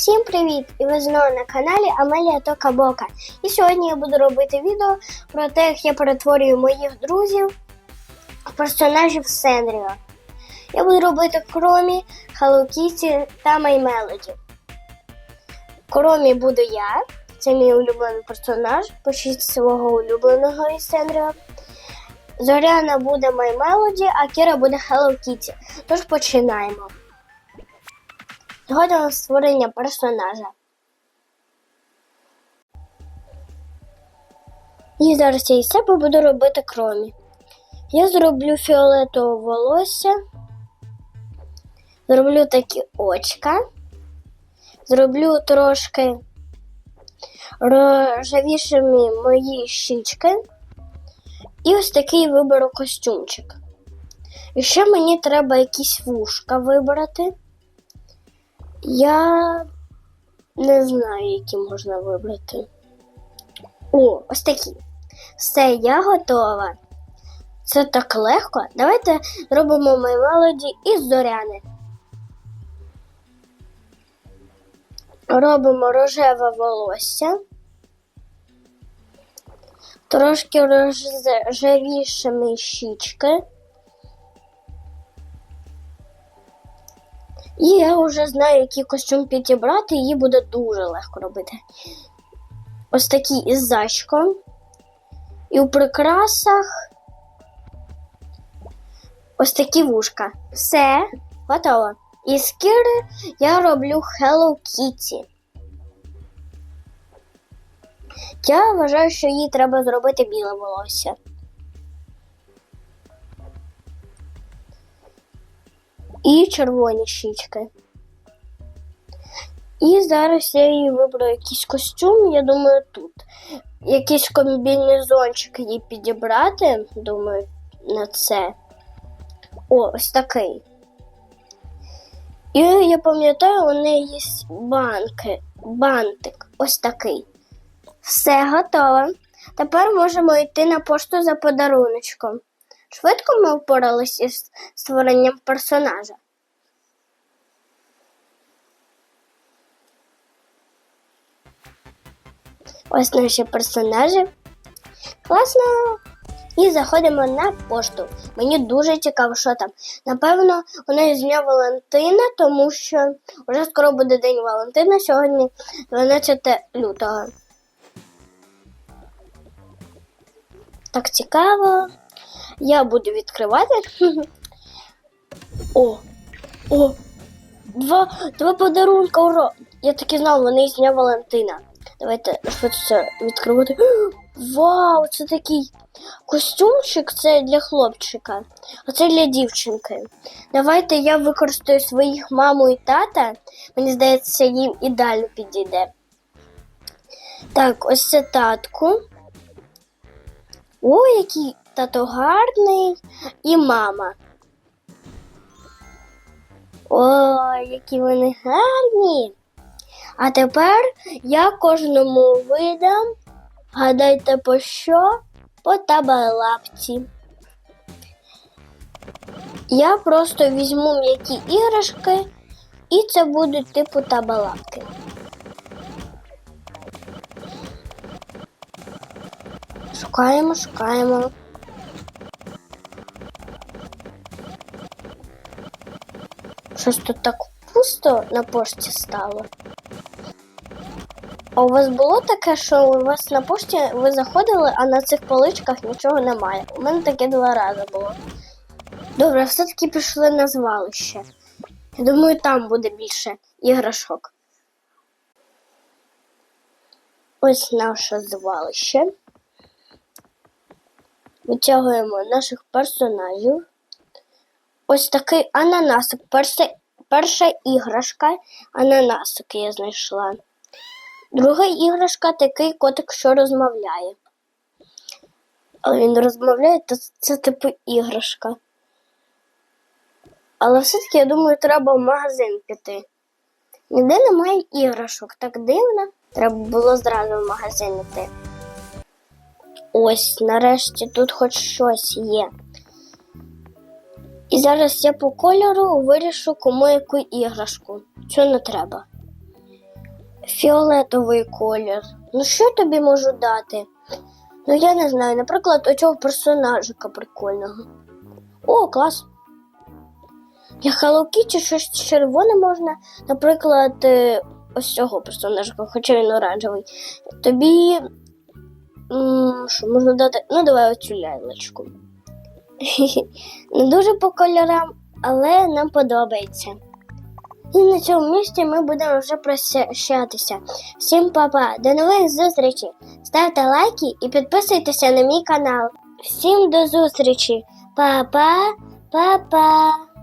Всім привіт! І ви знову на каналі Амелія Тока Бока. І сьогодні я буду робити відео про те, як я перетворюю моїх друзів персонажів Сенріо. Я буду робити Кромі, Kitty та Melody. Кромі буду я, це мій улюблений персонаж, почіть свого улюбленого із Сенріо. Зоряна буде Melody, а Кіра буде Hello Kitty. Тож починаємо. Згодом створення персонажа. І зараз я із себе буду робити кромі. Я зроблю фіолетове волосся, зроблю такі очка, зроблю трошки рожевішими мої щічки. І ось такий виберу костюмчик. І ще мені треба якісь вушка вибрати. Я не знаю, які можна вибрати. О, ось такі. Все, я готова. Це так легко. Давайте зробимо мої мелоді із зоряни. Робимо рожеве волосся. Трошки рожевішими щічки. І я вже знаю, який костюм підібрати, її буде дуже легко робити. Ось такий із зачком. І у прикрасах ось такі вушка. Все, готово. Із кіри я роблю Hello Kitty. Я вважаю, що їй треба зробити біле волосся. І червоні щічки. І зараз я їй виберу якийсь костюм, я думаю, тут. Якийсь комбінезончик їй підібрати, думаю, на це. О, ось такий. І я пам'ятаю, у неї є банки, бантик, ось такий. Все готово. Тепер можемо йти на пошту за подаруночком. Швидко ми впоралися із створенням персонажа. Ось наші персонажі. Класно! І заходимо на пошту. Мені дуже цікаво, що там. Напевно, у неї з дня Валентина, тому що вже скоро буде День Валентина, сьогодні 12 лютого. Так цікаво. Я буду відкривати. О! О! Два два подарунка, ура! Я таки знав, вони з Дня Валентина. Давайте швидше відкривати. Вау, це такий костюмчик це для хлопчика, а це для дівчинки. Давайте я використаю своїх маму і тата. Мені здається, їм ідеально підійде. Так, ось це татку. О, який тато гарний і мама. Ой, які вони гарні. А тепер я кожному видам, гадайте по що? По табалапці. Я просто візьму м'які іграшки, і це будуть типу табалапки. Шукаємо, шукаємо. Щось тут так пусто на пошті стало. А у вас було таке, що у вас на пошті ви заходили, а на цих поличках нічого немає. У мене таке два рази було. Добре, все-таки пішли на звалище. Я думаю, там буде більше іграшок. Ось наше звалище. Витягуємо наших персонажів. Ось такий ананасик. Перша, перша іграшка ананасик я знайшла. Друга іграшка такий котик, що розмовляє. Але він розмовляє, то це типу іграшка. Але все-таки, я думаю, треба в магазин піти. Ніде немає іграшок, так дивно. Треба було зразу в магазин йти. Ось, нарешті тут хоч щось є. І зараз я по кольору вирішу, кому яку іграшку. Цю не треба. Фіолетовий колір. Ну що тобі можу дати? Ну я не знаю, наприклад, оцього персонажика прикольного. О, клас. Для Hello Kitty щось червоне можна, наприклад, е, ось цього персонажика, хоча він оранжевий. Тобі. Що можна дати? Ну, давай оцю лялечку. Не дуже по кольорам, але нам подобається. І на цьому місці ми будемо вже прощатися. Всім па-па, до нових зустрічей! Ставте лайки і підписуйтеся на мій канал. Всім до зустрічі! Па-па, па-па!